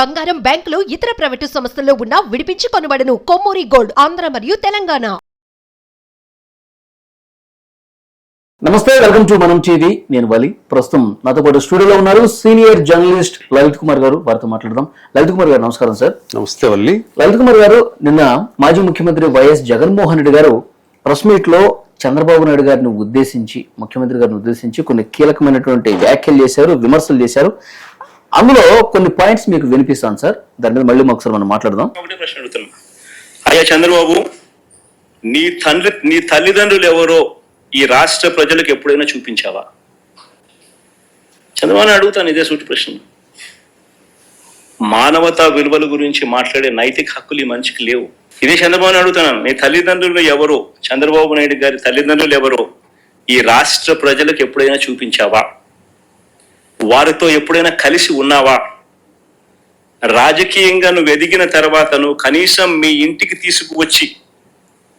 బంగారం బ్యాంకులు ఇతర ప్రైవేటు సంస్థల్లో ఉన్న విడిపించి కొనబడను. కొమ్మూరి గోల్డ్ ఆంధ్ర మరియు తెలంగాణ. నమస్తే వెల్కమ్ టు మనం టీవీ. నేను వలి. ప్రస్తుతం నాతో పాటు స్టూడియోలో ఉన్నారు సీనియర్ జర్నలిస్ట్ లలిత్ కుమార్ గారు. వారితో మాట్లాడదాం. లలిత్ కుమార్ గారు నమస్కారం సార్. నమస్తే వల్లి. లలిత్ కుమార్ గారు నిన్న మాజీ ముఖ్యమంత్రి వైఎస్ జగన్మోహన్ రెడ్డి గారు ప్రెస్ మీట్లో చంద్రబాబు నాయుడు గారిని ఉద్దేశించి ముఖ్యమంత్రి గారిని ఉద్దేశించి కొన్ని కీలకమైనటువంటి వ్యాఖ్యలు చేశారు విమర్శలు చేశారు. అందులో కొన్ని పాయింట్స్ మీకు వినిపిస్తాను సార్. దాని మీద మళ్ళీ ఒకసారి మనం మాట్లాడదాం. ఒకటే ప్రశ్న అడుగుతున్నాం. అయ్యా చంద్రబాబు నీ తండ్రి నీ తల్లిదండ్రులు ఎవరో ఈ రాష్ట్ర ప్రజలకు ఎప్పుడైనా చూపించావా? చంద్రబాబు అడుగుతాను ఇదే సూటి ప్రశ్న. మానవతా విలువల గురించి మాట్లాడే నైతిక హక్కులు ఈ మనిషికి లేవు. ఇదే చంద్రబాబు అడుగుతున్నాను నీ తల్లిదండ్రులు ఎవరో చంద్రబాబు నాయుడు గారి తల్లిదండ్రులు ఎవరో ఈ రాష్ట్ర ప్రజలకు ఎప్పుడైనా చూపించావా? వారితో ఎప్పుడైనా కలిసి ఉన్నావా? రాజకీయంగా నువ్వు ఎదిగిన తర్వాత నువ్వు కనీసం మీ ఇంటికి తీసుకువచ్చి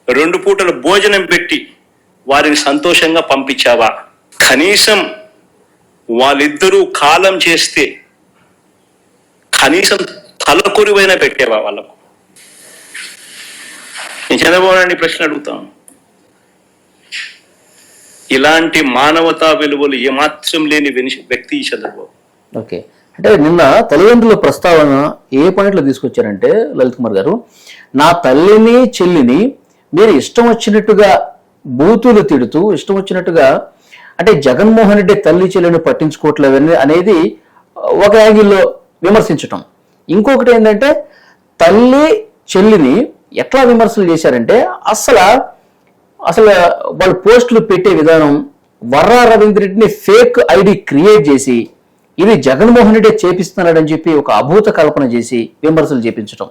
రెండు పూటల భోజనం పెట్టి వారిని సంతోషంగా పంపించావా? కనీసం వాళ్ళిద్దరూ కాలం చేస్తే కనీసం తలకొరివైనా పెట్టేవా వాళ్ళకు? నేను చంద్రబాబు నాయుడు ప్రశ్న అడుగుతాను. ఇలాంటి మానవతా విలువలు ఏమాత్రం లేని వ్యక్తి ఈ చంద్రబాబు. ఓకే. అంటే నిన్న తల్లిదండ్రుల ప్రస్తావన ఏ పాయింట్లో తీసుకొచ్చారంటే లలిత్ కుమార్ గారు నా తల్లిని చెల్లిని మీరు ఇష్టం వచ్చినట్టుగా బూతులు తిడుతూ ఇష్టం వచ్చినట్టుగా అంటే జగన్మోహన్ రెడ్డి తల్లి చెల్లిని పట్టించుకోవట్లేదు అనేది ఒక యాంగిల్లో విమర్శించటం. ఇంకొకటి ఏంటంటే తల్లి చెల్లిని ఎట్లా విమర్శలు చేశారంటే అసలు అసలు వాళ్ళు పోస్టులు పెట్టే విధానం వర్రా రవీంద్ర రెడ్డిని ఫేక్ ఐడి క్రియేట్ చేసి ఇది జగన్మోహన్ రెడ్డి చేపిస్తున్నాడని చెప్పి ఒక అభూత కల్పన చేసి విమర్శలు చేపించడం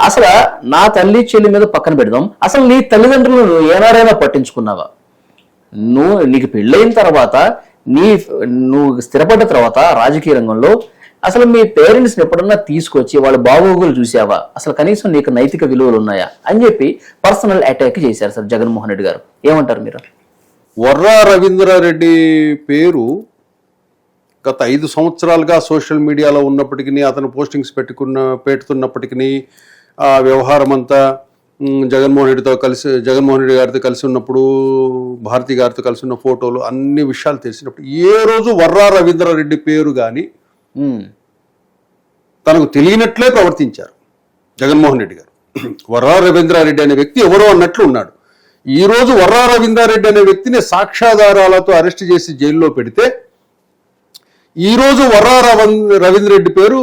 అసలు నా తల్లి చెల్లి మీద పక్కన పెడదాం. అసలు నీ తల్లిదండ్రులను నువ్వు ఏనాడైనా పట్టించుకున్నావా? నువ్వు నీకు పెళ్ళైన తర్వాత నీ నువ్వు స్థిరపడ్డ తర్వాత రాజకీయ రంగంలో అసలు మీ పేరెంట్స్ ఎప్పుడన్నా తీసుకొచ్చి వాళ్ళ బాగోగులు చూసావా? అసలు కనీసం నీకు నైతిక విలువలు ఉన్నాయా? అని చెప్పి పర్సనల్ అటాక్ చేశారు సార్ జగన్మోహన్ రెడ్డి గారు. ఏమంటారు మీరు? వర్రా రవీంద్రారెడ్డి పేరు గత ఐదు సంవత్సరాలుగా సోషల్ మీడియాలో ఉన్నప్పటికీ అతను పోస్టింగ్స్ పెట్టుకున్న పెడుతున్నప్పటికీ ఆ వ్యవహారం అంతా జగన్మోహన్ రెడ్డితో కలిసి జగన్మోహన్ రెడ్డి గారితో కలిసి ఉన్నప్పుడు భారతి గారితో కలిసి ఉన్న ఫోటోలు అన్ని విషయాలు తెలిసినప్పుడు ఏ రోజు వర్రా రవీంద్రారెడ్డి పేరు కానీ తనకు తెలియనట్లే ప్రవర్తించారు జగన్మోహన్ రెడ్డి గారు. వర్రా రవీంద్రారెడ్డి అనే వ్యక్తి ఎవరో అన్నట్లు ఉన్నాడు. ఈ రోజు వర్రా రవీంద్రారెడ్డి అనే వ్యక్తిని సాక్ష్యాధారాలతో అరెస్ట్ చేసి జైల్లో పెడితే ఈ రోజు వర్రా రవీంద్ర రవీంద్రెడ్డి పేరు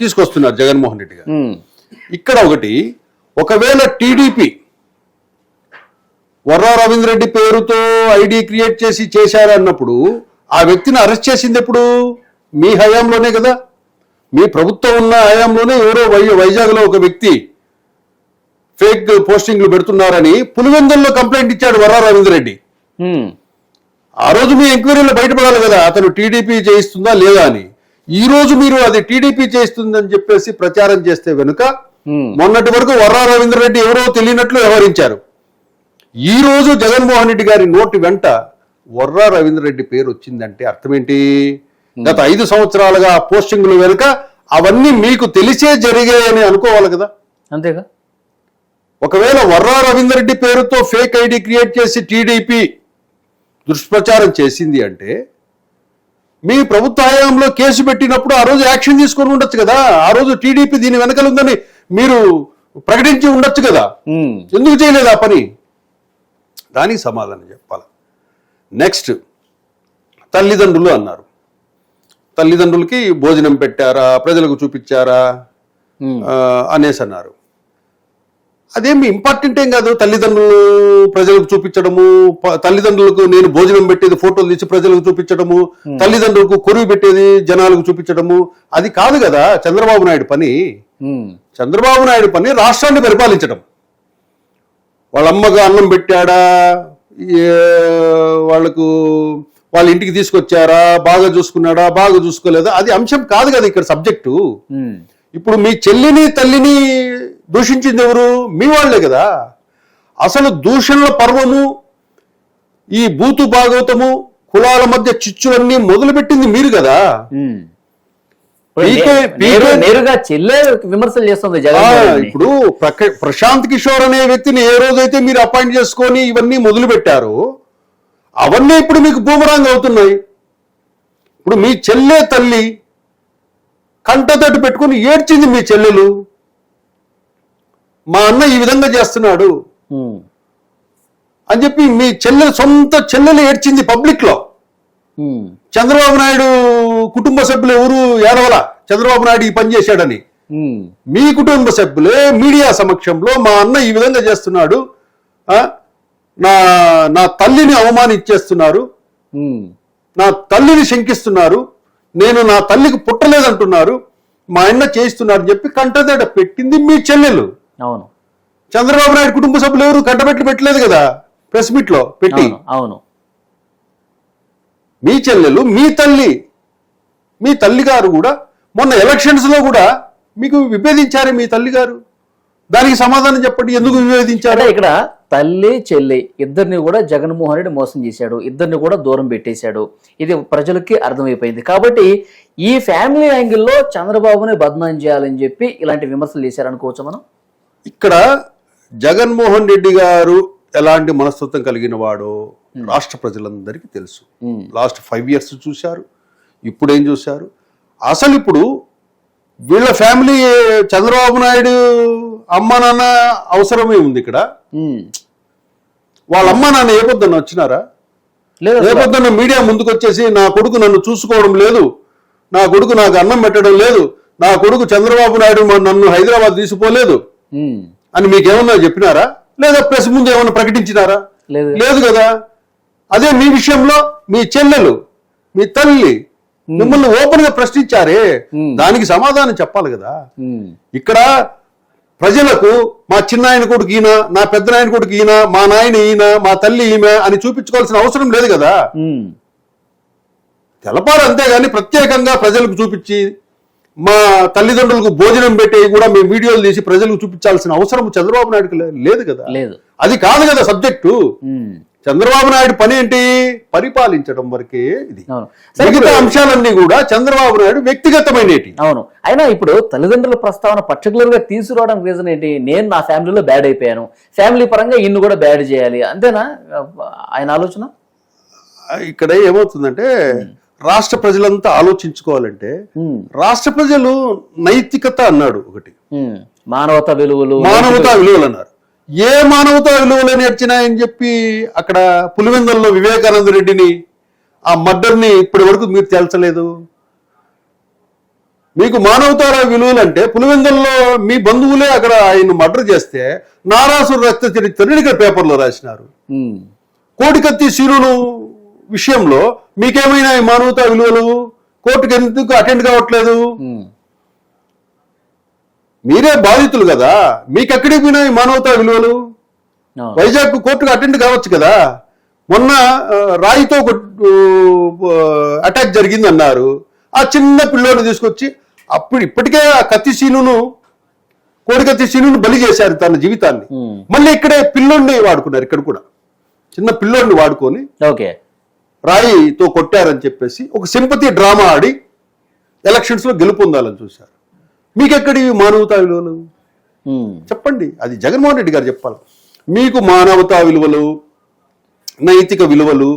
తీసుకొస్తున్నారు జగన్మోహన్ రెడ్డి గారు. ఇక్కడ ఒకటి ఒకవేళ టీడీపీ వర్రా రవీంద్రెడ్డి పేరుతో ఐడి క్రియేట్ చేసి చేశారన్నప్పుడు ఆ వ్యక్తిని అరెస్ట్ చేసింది ఎప్పుడు? మీ హయాంలోనే కదా. మీ ప్రభుత్వం ఉన్న హయాంలోనే ఎవరో వై వైజాగ్లో ఒక వ్యక్తి ఫేక్ పోస్టింగ్లు పెడుతున్నారని పులివెందుల్లో కంప్లైంట్ ఇచ్చాడు వర్రా రవీంద్రెడ్డి ఆ రోజు మీ ఎంక్వైరీలో బయటపడాలి కదా అతను టీడీపీ చేయిస్తుందా లేదా అని. ఈ రోజు మీరు అది టీడీపీ చేయిస్తుందని చెప్పేసి ప్రచారం చేస్తే వెనుక మొన్నటి వరకు వర్రా రవీంద్ర రెడ్డి ఎవరో తెలియనట్లు వ్యవహరించారు. ఈ రోజు జగన్మోహన్ రెడ్డి గారి నోటి వెంట వర్రా రవీంద్ర రెడ్డి పేరు వచ్చిందంటే అర్థం ఏంటి గత ఐదు సంవత్సరాలుగా పోస్టింగ్లు వెనుక అవన్నీ మీకు తెలిసే జరిగాయని అనుకోవాలి కదా. అంతేగా? ఒకవేళ వర్రా రవీంద్ర రెడ్డి పేరుతో ఫేక్ ఐడి క్రియేట్ చేసి టీడీపీ దుష్ప్రచారం చేసింది అంటే మీ ప్రభుత్వ హయాంలో కేసు పెట్టినప్పుడు ఆ రోజు యాక్షన్ తీసుకొని ఉండొచ్చు కదా. ఆ రోజు టీడీపీ దీని వెనకలు ఉందని మీరు ప్రకటించి ఉండొచ్చు కదా. ఎందుకు చేయలేదు ఆ పని? దానికి సమాధానం చెప్పాలి. నెక్స్ట్ తల్లిదండ్రులు అన్నారు. తల్లిదండ్రులకి భోజనం పెట్టారా? ప్రజలకు చూపించారా? అనేసి అన్నారు. అదేమి ఇంపార్టెంట్ ఏం కాదు? తల్లిదండ్రులు ప్రజలకు చూపించడము తల్లిదండ్రులకు నేను భోజనం పెట్టేది ఫోటోలు తీసి ప్రజలకు చూపించడము తల్లిదండ్రులకు కొరువు పెట్టేది జనాలకు చూపించడము అది కాదు కదా చంద్రబాబు నాయుడు పని. చంద్రబాబు నాయుడు పని రాష్ట్రాన్ని పరిపాలించడం. వాళ్ళ అమ్మకు అన్నం పెట్టాడా? వాళ్ళకు వాళ్ళ ఇంటికి తీసుకొచ్చారా? బాగా చూసుకున్నాడా? బాగా చూసుకోలేదా? అది అంశం కాదు కదా ఇక్కడ సబ్జెక్టు ఇప్పుడు మీ చెల్లిని తల్లిని దూషించింది ఎవరు? మీ వాళ్ళే కదా. అసలు దూషణల పర్వము ఈ బూతు భాగవతము కులాల మధ్య చిచ్చులన్నీ మొదలుపెట్టింది మీరు కదా. నేరుగా చెల్లె విమర్శలు చేస్తుంది. ఇప్పుడు ప్రశాంత్ కిషోర్ అనే వ్యక్తిని ఏ రోజైతే మీరు అపాయింట్ చేసుకొని ఇవన్నీ మొదలు పెట్టారో అవన్నీ ఇప్పుడు మీకు బూమరాంగ్ అవుతున్నాయి. ఇప్పుడు మీ చెల్లె తల్లి కంటతట్టు పెట్టుకొని ఏడ్చింది మీ చెల్లెలు. మా అన్న ఈ విధంగా చేస్తున్నాడు. అని చెప్పి మీ చెల్లెలు సొంత చెల్లెలు ఏడ్చింది పబ్లిక్లో. చంద్రబాబు నాయుడు కుటుంబ సభ్యులు ఎవరు ఏడవల? చంద్రబాబు నాయుడు ఈ పని చేశాడని. మీ కుటుంబ సభ్యులే మీడియా సమక్షంలో మా అన్న ఈ విధంగా చేస్తున్నాడు. నా నా తల్లిని అవమానించేస్తున్నారు. ఉమ్, నా తల్లిని శంకిస్తున్నారు. నేను నా తల్లికి పుట్టలేదంటున్నారు. మా అన్న చేయిస్తున్నారు చెప్పి కంటదడ పెట్టింది మీ చెల్లెలు. అవును. చంద్రబాబు నాయుడు కుటుంబ సభ్యులు ఎవరు? కంటబెట్టి పెట్టలేదు కదా? ప్రెస్ మీట్లో పెట్టి. అవును అవును. మీ చెల్లెలు మీ తల్లి మీ తల్లి గారు కూడా మొన్న ఎలక్షన్స్లో కూడా మీకు విభేదించారే మీ తల్లి గారు దానికి సమాధానం చెప్పండి ఎందుకు విభేదించారు? అంటే ఇక్కడ తల్లి చెల్లి ఇద్దరిని కూడా జగన్మోహన్ రెడ్డి మోసం చేశాడు. ఇద్దరిని కూడా దూరం పెట్టేశాడు. ఇది ప్రజలకి అర్థమైపోయింది. కాబట్టి ఈ ఫ్యామిలీ యాంగిల్లో చంద్రబాబుని బదనాం చేయాలని చెప్పి ఇలాంటి విమర్శలు చేశారనుకోవచ్చు మనం? ఇక్కడ జగన్మోహన్ రెడ్డి గారు ఎలాంటి మనస్తత్వం కలిగిన వాడో రాష్ట్ర ప్రజలందరికీ తెలుసు. లాస్ట్ ఫైవ్ ఇయర్స్ చూశారు. ఇప్పుడు ఏం చూశారు? అసలు ఇప్పుడు వీళ్ళ ఫ్యామిలీ చంద్రబాబు నాయుడు అమ్మ నాన్న అవసరమే ఉంది ఇక్కడ. వాళ్ళ అమ్మ నాన్న ఏ పొద్దున్న వచ్చినారా? లేదు అసలు. రేపొద్దున్న మీడియా ముందుకు వచ్చేసి నా కొడుకు నన్ను చూసుకోవడం లేదు నా కొడుకు నాకు అన్నం పెట్టడం లేదు నా కొడుకు చంద్రబాబు నాయుడు నన్ను హైదరాబాద్ తీసిపోలేదు ఉమ్, అని మీకేమన్నా చెప్పినారా? లేదా ప్రెస్ ముందు ఏమన్నా ప్రకటించినారా? లేదు. కదా. అదే మీ విషయంలో మీ చెల్లెలు మీ తల్లి మిమ్మల్ని ఓపెన్గా ప్రశ్నించారే. దానికి సమాధానం చెప్పాలి కదా. ఇక్కడ ప్రజలకు మా చిన్నాయన కొడుకు ఈయన నా పెద్ద నాయన కొడుకు ఈయన మా నాయన ఈయన మా తల్లి ఈమె అని చూపించుకోవాల్సిన అవసరం లేదు కదా. తెలపాలి అంతేగాని ప్రత్యేకంగా ప్రజలకు చూపించి మా తల్లిదండ్రులకు భోజనం పెట్టి కూడా మేము వీడియోలు తీసి ప్రజలకు చూపించాల్సిన అవసరం చంద్రబాబు నాయుడుకి లేదు కదా. లేదు. అది కాదు కదా సబ్జెక్టు. చంద్రబాబు నాయుడు పని ఏంటి? పరిపాలించడం వరకే ఇది. మిగతా అంశాలన్నీ కూడా చంద్రబాబు నాయుడు వ్యక్తిగతమైనటి అవును. అయినా ఇప్పుడు తల్లిదండ్రుల ప్రస్తావన పర్టికులర్గా తీసుకురావడానికి రీజన్ ఏంటి? నేను నా ఫ్యామిలీలో బ్యాడ్ అయిపోయాను. ఫ్యామిలీ పరంగా ఇన్ను కూడా బ్యాడ్ చేయాలి. అంతేనా? ఆయన ఆలోచన? ఇక్కడ ఏమవుతుందంటే రాష్ట్ర ప్రజలంతా ఆలోచించుకోవాలంటే రాష్ట్ర ప్రజలు నైతికత అన్నాడు ఒకటి. మానవతా విలువలు మానవతా విలువలు అన్నారు. ఏ మానవతా విలువలు నేర్చినాయని చెప్పి అక్కడ పులివెందుల్లో వివేకానంద రెడ్డిని ఆ మర్డర్ని ఇప్పటి వరకు మీరు తేల్చలేదు. మీకు మానవతా విలువలు అంటే పులివెందుల్లో మీ బంధువులే అక్కడ ఆయన మర్డర్ చేస్తే నారాసురు రక్త చరిత్రని ఇక్కడ పేపర్లో రాసినారు. కోటికత్తి శిరును విషయంలో మీకేమైనా మానవతా విలువలు? కోర్టుకు ఎందుకు అటెండ్ కావట్లేదు? మీరే బాధితులు కదా. మీకెక్కడికి పోయినా ఈ మానవతా విలువలు. వైజాగ్ కోర్టుకు అటెండ్ కావచ్చు కదా. మొన్న రాయితో అటాక్ జరిగింది అన్నారు ఆ చిన్న పిల్లోని తీసుకొచ్చి అప్పుడు ఇప్పటికే ఆ కత్తి సీనును కోడికత్తి సీనును బలి చేశారు తన జీవితాన్ని. ఉమ్, మళ్ళీ ఇక్కడే పిల్లోడిని వాడుకున్నారు ఇక్కడ కూడా. చిన్న పిల్లోడిని వాడుకొని ఓకే. రాయితో కొట్టారని చెప్పేసి ఒక సింపతి డ్రామా ఆడి ఎలక్షన్స్లో గెలుపొందాలని చూశారు. మీకెక్కడి మానవతా విలువలు చెప్పండి అది జగన్మోహన్ రెడ్డి గారు చెప్పాలి. మీకు మానవతా విలువలు నైతిక విలువలు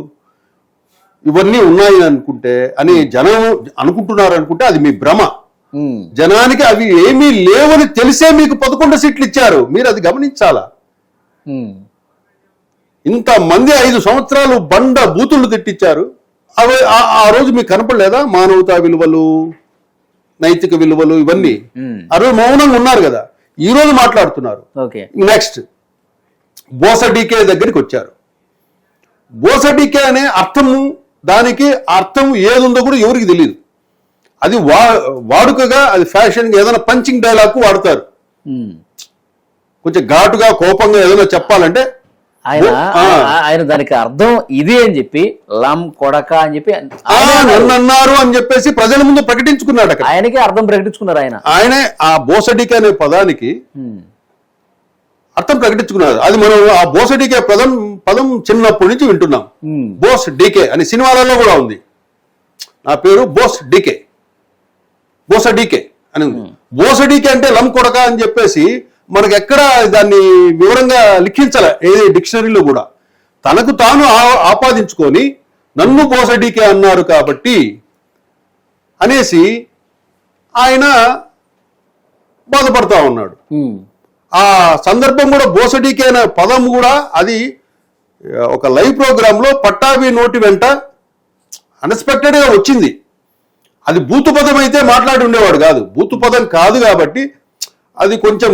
ఇవన్నీ ఉన్నాయి అనుకుంటే అని జనం అనుకుంటున్నారు అనుకుంటే అది మీ భ్రమ. జనానికి అవి ఏమీ లేవని తెలిసే మీకు పదకొండు సీట్లు ఇచ్చారు. మీరు అది గమనించాలా? ఇంత మంది ఐదు సంవత్సరాలు బండ బూతులు తిట్టించారు అవి ఆ- ఆ రోజు మీకు కనపడలేదా మానవతా విలువలు? నైతిక విలువలు ఇవన్నీ. ఆ రోజు మౌనంగా ఉన్నారు కదా ఈ రోజు మాట్లాడుతున్నారు. నెక్స్ట్ బోస డీకే దగ్గరికి వచ్చారు. బోస డీకే అనే అర్థము దానికి అర్థం ఏదుందో కూడా ఎవరికి తెలియదు అది వా వాడుకగా అది ఫ్యాషన్ ఏదైనా పంచింగ్ డైలాగ్ వాడతారు. కొంచెం ఘాటుగా కోపంగా ఏదైనా చెప్పాలంటే ఆయన. ఆయన- దానికి అర్థం ఇది అని చెప్పి లం కొడక అని చెప్పి అన్నారు. అని చెప్పేసి ప్రజల ముందు ప్రకటించుకున్నాడు ఆయనకే అర్థం ప్రకటించుకున్నారు ఆయన. ఆయనే ఆ బోసడికే అనే పదానికి అర్థం ప్రకటించుకున్నారు. అది మనం ఆ బోసడికే పదం పదం చిన్నప్పటి నుంచి వింటున్నాం. బోస్ డీకే అని సినిమాలలో కూడా ఉంది. నా పేరు బోస్ డీకే. బోసడీకే అని ఉంది. బోసడీకే అంటే లం కొడక అని చెప్పేసి మనకు ఎక్కడ దాన్ని వివరంగా లిఖించలే ఏది డిక్షనరీలో కూడా. తనకు తాను ఆపాదించుకొని నన్ను బోసడీకే అన్నారు కాబట్టి అనేసి ఆయన బాధపడతా ఉన్నాడు. ఆ సందర్భం కూడా బోసడీకే అనే పదం కూడా అది ఒక లైవ్ ప్రోగ్రామ్లో పట్టాభి నోటి వెంట అన్ఎక్స్పెక్టెడ్గా వచ్చింది. అది బూతు పదం అయితే మాట్లాడి ఉండేవాడు కాదు. బూతు పదం కాదు కాబట్టి అది కొంచెం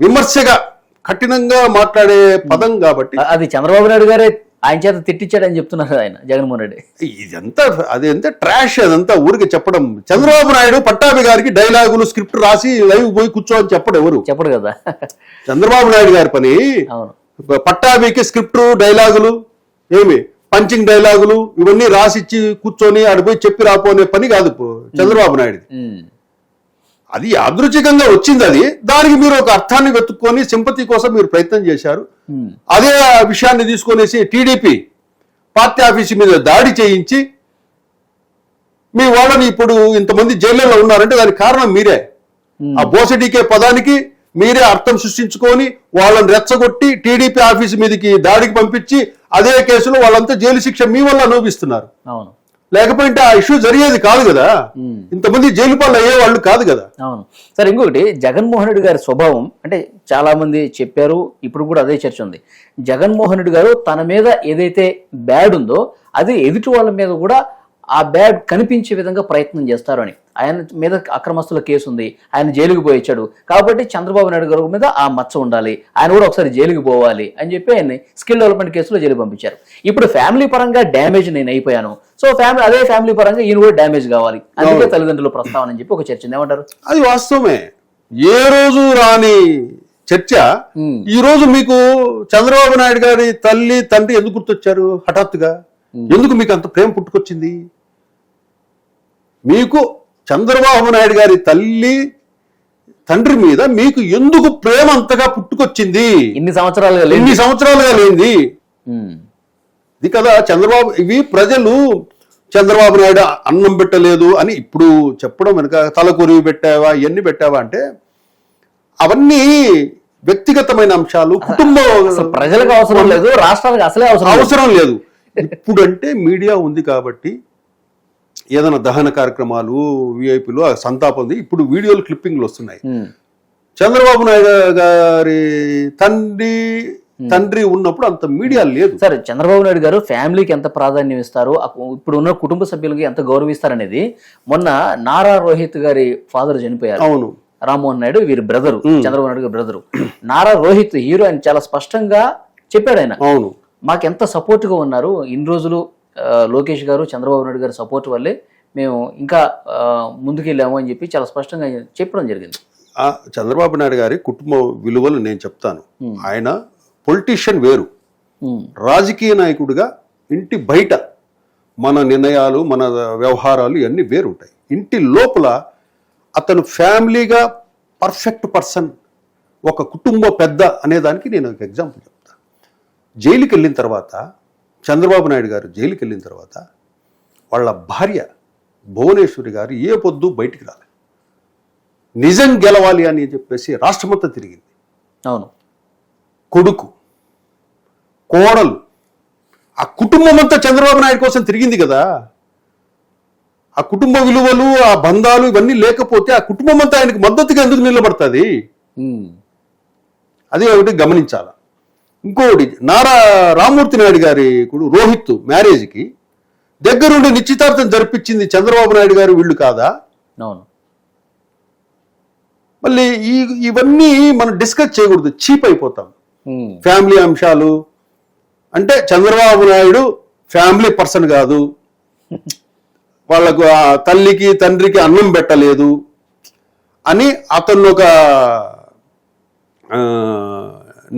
విమర్శగా కఠినంగా మాట్లాడే పదం కాబట్టి. అది చంద్రబాబు నాయుడు గారే ఆయన చేత తిట్టించాడని చెప్తున్నారు ఆయన జగన్మోహన్ రెడ్డి. ఇదంతా అది ఎంత ట్రాష్ అదంతా ఊరికి చెప్పడం. చంద్రబాబు నాయుడు పట్టాభి గారికి డైలాగులు స్క్రిప్ట్ రాసి లైవ్ పోయి కూర్చో అని చెప్పడు ఎవరు? చెప్పడు కదా. చంద్రబాబు నాయుడు గారి పని అవును. పట్టాభికి స్క్రిప్ట్ డైలాగులు ఏమి? పంచింగ్ డైలాగులు ఇవన్నీ రాసిచ్చి కూర్చొని ఆడిపోయి చెప్పి రాపోనే పని కాదు చంద్రబాబు నాయుడు. అది యాదృచ్ఛికంగా వచ్చింది అది. దానికి మీరు ఒక అర్థాన్ని వెతుక్కొని సింపతి కోసం మీరు ప్రయత్నం చేశారు. ఉమ్. అదే విషయాన్ని తీసుకొనేసి టీడీపీ పార్టీ ఆఫీసు మీద దాడి చేయించి మీ వాళ్ళని ఇప్పుడు ఇంతమంది జైల్లో ఉన్నారంటే దానికి కారణం మీరే. ఆ బోసడీకే పదానికి మీరే అర్థం సృష్టించుకొని వాళ్ళని రెచ్చగొట్టి టీడీపీ ఆఫీసు మీదకి దాడికి పంపించి అదే కేసులో వాళ్ళంతా జైలు శిక్ష మీ వల్ల అనుభవిస్తున్నారు. అవును. లేకపోతే ఆ ఇష్యూ జరిగేది కాదు కదా. ఇంతమంది జైలు పాలు అయ్యే వాళ్ళు కాదు కదా. అవును. సరే ఇంకొకటి జగన్మోహన్ రెడ్డి గారి స్వభావం అంటే చాలా మంది చెప్పారు ఇప్పుడు కూడా అదే చర్చ ఉంది. జగన్మోహన్ రెడ్డి గారు తన మీద ఏదైతే బ్యాడ్ ఉందో అది ఎదుటి వాళ్ళ మీద కూడా ఆ బ్యాడ్ కనిపించే విధంగా ప్రయత్నం చేస్తారు అని. ఆయన మీద అక్రమస్తుల కేసు ఉంది. ఆయన జైలుకి పోయి వచ్చాడు కాబట్టి చంద్రబాబు నాయుడు గారి మీద ఆ మచ్చ ఉండాలి. ఆయన కూడా ఒకసారి జైలుకి పోవాలి అని చెప్పి ఆయన్ని స్కిల్ డెవలప్మెంట్ కేసులో జైలు పంపించారు. ఇప్పుడు ఫ్యామిలీ పరంగా డ్యామేజ్ నేను అయిపోయాను. సో ఫ్యామిలీ అదే ఫ్యామిలీ పరంగా ఈయన కూడా డ్యామేజ్ కావాలి. అందుకే తల్లిదండ్రుల ప్రస్తావన అని చెప్పి ఒక చర్చ. ఏమంటారు? అది వాస్తవమే. ఏ రోజు రాని చర్చ. ఈ రోజు మీకు చంద్రబాబు నాయుడు గారి తల్లి తండ్రి ఎందుకు గుర్తొచ్చారు హఠాత్తుగా? ఎందుకు మీకు అంత ప్రేమ పుట్టుకొచ్చింది? మీకు చంద్రబాబు నాయుడు గారి తల్లి తండ్రి మీద మీకు ఎందుకు ప్రేమ అంతగా పుట్టుకొచ్చింది? ఇన్ని సంవత్సరాలుగా లేదు ఎన్ని సంవత్సరాలుగా లేనిది. ఇది కదా చంద్రబాబు ఇవి ప్రజలు చంద్రబాబు నాయుడు అన్నం పెట్టలేదు అని ఇప్పుడు చెప్పడం వెనుక తలకొరివి పెట్టావా ఇవన్నీ పెట్టావా అంటే అవన్నీ వ్యక్తిగతమైన అంశాలు కుటుంబ ప్రజలకు అవసరం లేదు రాష్ట్రాలకు అసలే అవసరం. అవసరం లేదు. ఇప్పుడంటే మీడియా ఉంది కాబట్టి ఏదైనా దహన కార్యక్రమాలు విఐపీలు సంతాపం ఇప్పుడు వీడియోలు క్లిప్పింగ్లు వస్తున్నాయి. చంద్రబాబు నాయుడు గారి తండ్రి తండ్రి ఉన్నప్పుడు అంత మీడియా లేదు. సరే చంద్రబాబు నాయుడు గారు ఫ్యామిలీకి ఎంత ప్రాధాన్యం ఇస్తారు? ఇప్పుడు ఉన్న కుటుంబ సభ్యులకి ఎంత గౌరవిస్తారు అనేది మొన్న నారా రోహిత్ గారి ఫాదర్ చనిపోయారు. అవును. రామ్మోహన్ నాయుడు వీరి బ్రదరు చంద్రబాబు నాయుడు గారి బ్రదరు. నారా రోహిత్ హీరో ఆయన చాలా స్పష్టంగా చెప్పాడు ఆయన. అవును. మాకెంత సపోర్ట్గా ఉన్నారు? ఇన్ని రోజులు లోకేష్ గారు చంద్రబాబు నాయుడు గారి సపోర్ట్ వల్లే మేము ఇంకా ముందుకెళ్ళాము అని చెప్పి చాలా స్పష్టంగా చెప్పడం జరిగింది. చంద్రబాబు నాయుడు గారి కుటుంబ విలువలు నేను చెప్తాను. ఆయన పొలిటీషియన్ వేరు. రాజకీయ నాయకుడిగా ఇంటి బయట మన నిర్ణయాలు మన వ్యవహారాలు ఇవన్నీ వేరుంటాయి. ఇంటి లోపల అతను ఫ్యామిలీగా పర్ఫెక్ట్ పర్సన్ ఒక కుటుంబ పెద్ద అనేదానికి నేను ఒక ఎగ్జాంపుల్ చెప్తాను. జైలుకి వెళ్ళిన తర్వాత చంద్రబాబు నాయుడు గారు జైలుకి వెళ్ళిన తర్వాత వాళ్ళ భార్య భువనేశ్వరి గారు ఏ పొద్దు బయటికి రాలేదు నిజం గెలవాలి అని చెప్పేసి రాష్ట్రమంతా తిరిగింది. అవును. కొడుకు కోడలు ఆ కుటుంబం అంతా చంద్రబాబు నాయుడు కోసం తిరిగింది కదా. ఆ కుటుంబ విలువలు ఆ బంధాలు ఇవన్నీ లేకపోతే ఆ కుటుంబం అంతా ఆయనకు మద్దతుగా ఎందుకు నిలబడుతుంది. అది ఒకటి గమనించాల? ఇంకోటి నారా రామూర్తి నాయుడు గారి కొడుకు రోహిత్ మ్యారేజ్కి దగ్గరుండి నిశ్చితార్థం జరిపించింది చంద్రబాబు నాయుడు గారు వీళ్ళు కాదా? అవును. మళ్ళీ ఈ ఇవన్నీ మనం డిస్కస్ చేయకూడదు చీప్ అయిపోతాం. ఫ్యామిలీ అంశాలు. అంటే చంద్రబాబు నాయుడు ఫ్యామిలీ పర్సన్ కాదు. వాళ్ళకు తల్లికి తండ్రికి అన్నం పెట్టలేదు అని అతను ఒక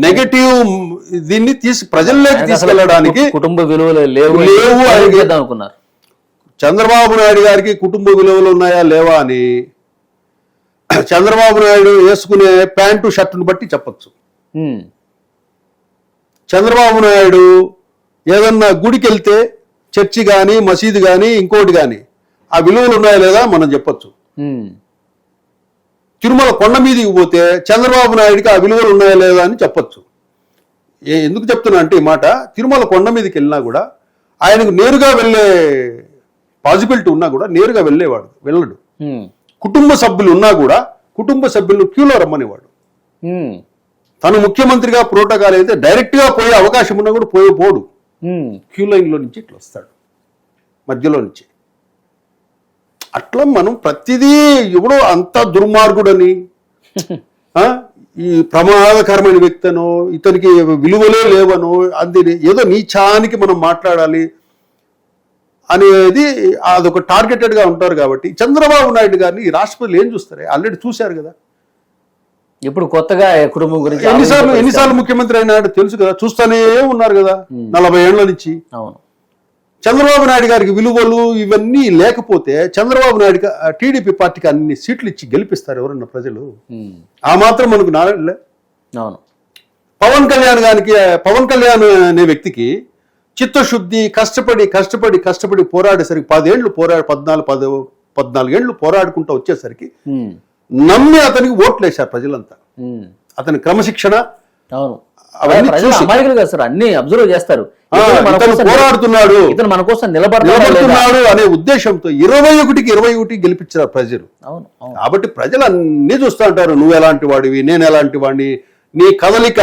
నెగటివ్ దీన్ని తీసి ప్రజల్లోకి తీసుకెళ్ళడానికి కుటుంబ విలువలు లేవు లేవు అనుకున్నారు చంద్రబాబు నాయుడు గారికి కుటుంబ విలువలు ఉన్నాయా లేవా అని చంద్రబాబు నాయుడు వేసుకునే ప్యాంటు షర్టును బట్టి చెప్పొచ్చు. చంద్రబాబు నాయుడు ఏదన్నా గుడికి వెళ్తే చర్చి కానీ మసీదు కానీ ఇంకోటి కానీ ఆ విలువలు ఉన్నాయా లేదా మనం చెప్పొచ్చు. తిరుమల కొండ మీదకి పోతే చంద్రబాబు నాయుడికి ఆ విలువలు ఉన్నాయా లేదా అని చెప్పొచ్చు ఎందుకు చెప్తున్నా అంటే ఈ మాట తిరుమల కొండ మీదకి వెళ్ళినా కూడా ఆయనకు నేరుగా వెళ్ళే పాసిబిలిటీ ఉన్నా కూడా నేరుగా వెళ్ళేవాడు వెళ్ళడు. కుటుంబ సభ్యులు ఉన్నా కూడా కుటుంబ సభ్యులను క్యూలో రమ్మనేవాడు. తను ముఖ్యమంత్రిగా ప్రోటోకాల్ అయితే డైరెక్ట్గా పోయే అవకాశం ఉన్నా కూడా పోయే పోడు. క్యూ లైన్లో నుంచి ఇట్లా వస్తాడు మధ్యలో నుంచి అట్లా మనం ప్రతిదీ ఎవడో అంత దుర్మార్గుడని ఈ ప్రమాదకరమైన వ్యక్తనో ఇతనికి విలువలే లేవనో అది ఏదో నీచానికి మనం మాట్లాడాలి అనేది అదొక టార్గెటెడ్గా ఉంటారు కాబట్టి. చంద్రబాబు నాయుడు గారిని ఈ రాష్ట్రపతులు ఏం చూస్తారు? ఆల్రెడీ చూశారు కదా. ఇప్పుడు కొత్తగా కుటుంబం గురించి ఎన్నిసార్లు ఎన్నిసార్లు ముఖ్యమంత్రి అయినాడు తెలుసు కదా. చూస్తూనే ఉన్నారు కదా. నలభై ఏళ్ళ నుంచి. అవును. చంద్రబాబు నాయుడు గారికి విలువలు ఇవన్నీ లేకపోతే చంద్రబాబు నాయుడు టీడీపీ పార్టీకి అన్ని సీట్లు ఇచ్చి గెలిపిస్తారు ఎవరన్నా ప్రజలు. ఆ మాత్రం మనకు నాలెడ్జ్ అవును పవన్ కళ్యాణ్ గారికి పవన్ కళ్యాణ్ అనే వ్యక్తికి చిత్తశుద్ధి కష్టపడి కష్టపడి కష్టపడి పోరాడేసరికి పదేళ్ళు పోరాడు పద్నాలుగు పద పద్నాలుగేళ్ళు పోరాడుకుంటూ వచ్చేసరికి. నమ్మి అతనికి ఓట్లు వేశారు ప్రజలంతా. అతని క్రమశిక్షణ అవును. అమాయకులు కదా సార్ అన్ని అబ్జర్వ్ చేస్తారు. పోరాడుతున్నాడు. ఇతను మన కోసం? నిలబడుతున్నాడు అనే ఉద్దేశంతో ఇరవై ఒకటికి ఇరవై ఒకటి గెలిపించారు ప్రజలు. అవును కాబట్టి ప్రజలు అన్ని చూస్తూ ఉంటారు నువ్వు ఎలాంటి వాడివి? నేను ఎలాంటి వాడిని? నీ కదలిక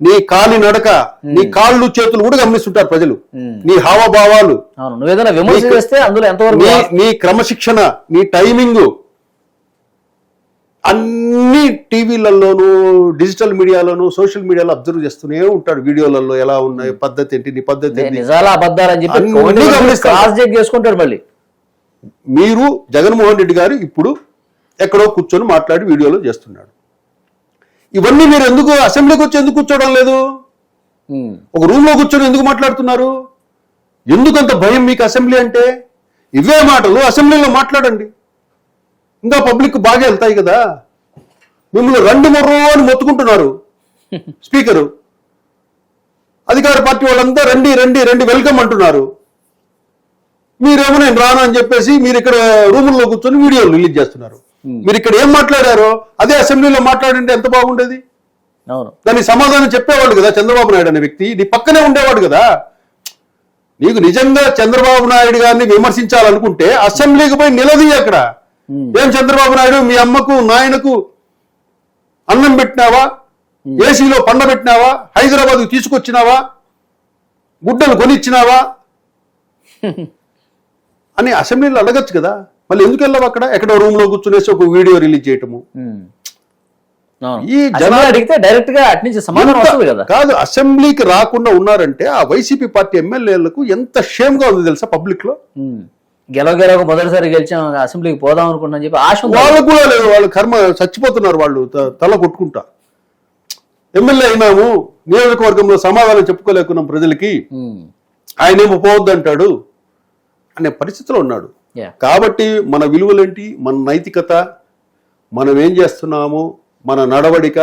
నీ కాలి నడక నీ కాళ్ళు చేతులు కూడా గమనిస్తుంటారు ప్రజలు. నీ హావభావాలు అవును నువ్వు ఏదైనా విమర్శ చేస్తే అందులో ఎంతవరకు నీ క్రమశిక్షణ నీ టైమింగ్ అన్ని టీవీలలోను డిజిటల్ మీడియాలోను సోషల్ మీడియాలో అబ్జర్వ్ చేస్తూనే ఉంటాడు వీడియోలలో ఎలా ఉన్నాయి పద్ధతి ఏంటి నీ పద్ధతి నిజాలా చెప్పి చేసుకుంటాడు మళ్ళీ. మీరు జగన్మోహన్ రెడ్డి గారు ఇప్పుడు ఎక్కడో కూర్చొని మాట్లాడి వీడియోలో చేస్తున్నాడు. ఇవన్నీ మీరు ఎందుకు అసెంబ్లీకి వచ్చి ఎందుకు కూర్చోవడం లేదు. ఒక రూమ్లో కూర్చొని ఎందుకు మాట్లాడుతున్నారు? ఎందుకంత భయం మీకు అసెంబ్లీ అంటే? ఇవే మాటలు అసెంబ్లీలో మాట్లాడండి. ఇంకా పబ్లిక్ బాగా వెళ్తాయి కదా. మిమ్మల్ని రెండు మూడు అని మొత్తుకుంటున్నారు. స్పీకరు. అధికార పార్టీ వాళ్ళంతా రండి రండి రండి వెల్కమ్ అంటున్నారు. మీరేమో నేను రాను అని చెప్పేసి మీరు ఇక్కడ రూముల్లో కూర్చొని వీడియోలు రిలీజ్ చేస్తున్నారు. మీరు ఇక్కడ ఏం మాట్లాడారో అదే అసెంబ్లీలో మాట్లాడింటే ఎంత బాగుండేది? దానికి సమాధానం చెప్పేవాడు కదా చంద్రబాబు నాయుడు అనే వ్యక్తి. నీ పక్కనే ఉండేవాడు కదా. నీకు నిజంగా చంద్రబాబు నాయుడు గారిని విమర్శించాలనుకుంటే అసెంబ్లీకి పోయి నిలదీయ అక్కడ. ఏం చంద్రబాబు నాయుడు మీ అమ్మకు నాయనకు అన్నం పెట్టినావా? ఏసీలో పండబెట్టినావా హైదరాబాద్కు తీసుకొచ్చినావా? గుడ్డలు కొనిచ్చినావా? అని అసెంబ్లీలో అడగచ్చు కదా. మళ్ళీ ఎందుకు వెళ్ళావు అక్కడ? ఎక్కడో రూమ్లో కూర్చునేసి ఒక వీడియో రిలీజ్ చేయటము. ఈ జనాలు- అడిగితే డైరెక్ట్గా అటు నుంచి సమాధానం ఎంత- వస్తుంది కదా. కాదు అసెంబ్లీకి రాకుండా ఉన్నారంటే ఆ వైసీపీ పార్టీ ఎమ్మెల్యేలకు ఎంత షేమ్గా ఉంది తెలుసా పబ్లిక్లో? ఉమ్. గెలవ గెలవ మొదటిసారి గెలిచాం అసెంబ్లీకి పోదాం అనుకుంటున్నా చెప్పి ఆశ ఉంది వాళ్ళకు కూడా లేదు వాళ్ళ కర్మ చచ్చిపోతున్నారు వాళ్ళు తల కొట్టుకుంటా ఎమ్మెల్యే అయినాము నియోజకవర్గంలో సమాధానం చెప్పుకోలేకున్నాం ప్రజలకి. ఆయనేమో పోవద్దంటాడు అనే పరిస్థితిలో ఉన్నాడు. కాబట్టి మన విలువలేంటి మన నైతికత మనం ఏం చేస్తున్నాము మన నడవడిక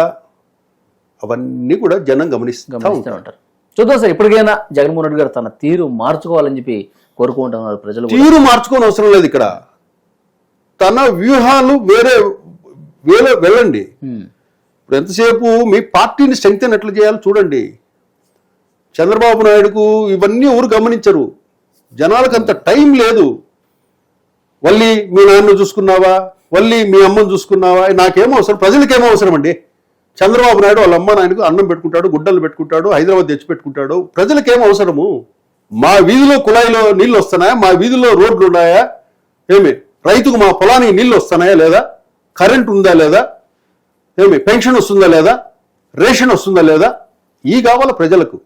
అవన్నీ కూడా జనం గమనిస్తూ ఉంటారు చూద్దాం సార్ ఇప్పటికైనా జగన్మోహన్ రెడ్డి గారు తన తీరు మార్చుకోవాలని చెప్పి కోరుకుంటున్నారు ప్రజలు. తీరు మార్చుకోని అవసరం లేదు ఇక్కడ. తన వ్యూహాలు వేరే వేరే వెళ్ళండి. ఇప్పుడు ఎంతసేపు మీ పార్టీని స్ట్రెంగ్త్ ఎట్లా చేయాలో చూడండి. చంద్రబాబు నాయుడుకు ఇవన్నీ ఎవరు గమనించరు. జనాలకు అంత టైం లేదు. వల్లి మీ నాన్న చూసుకున్నావా? వల్లి మీ అమ్మని చూసుకున్నావా? నాకేమో అవసరం? ప్రజలకేమో అవసరం అండి? చంద్రబాబు నాయుడు వాళ్ళ అమ్మ నాయనకు అన్నం పెట్టుకుంటాడు గుడ్డలు పెట్టుకుంటాడు హైదరాబాద్ తెచ్చి పెట్టుకుంటాడు. ప్రజలకేం అవసరము? మా వీధిలో కుళాయిలో నీళ్ళు వస్తున్నాయా? మా వీధిలో రోడ్లు ఉన్నాయా? ఏమి? రైతుకు మా పొలానికి నీళ్ళు వస్తున్నాయా లేదా? కరెంట్ ఉందా లేదా? ఏమి? పెన్షన్ వస్తుందా లేదా? రేషన్ వస్తుందా లేదా? ఈ కావాల ప్రజలకు.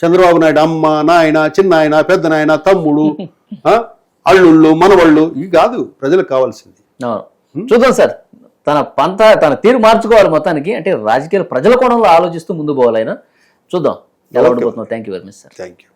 చంద్రబాబు నాయుడు అమ్మ నాయన చిన్న ఆయన పెద్ద నాయన తమ్ముడు అల్లుళ్ళు మనవళ్ళు ఇవి కాదు ప్రజలకు కావాల్సింది. చూద్దాం సార్. తన పంత తన తీరు మార్చుకోవాలి మొత్తానికి. అంటే రాజకీయాలు ప్రజల కోణంలో ఆలోచిస్తూ ముందు పోవాలి ఆయన. చూద్దాం. ఎలా. ఉండిపోతుందో. Thank you very much sir thank you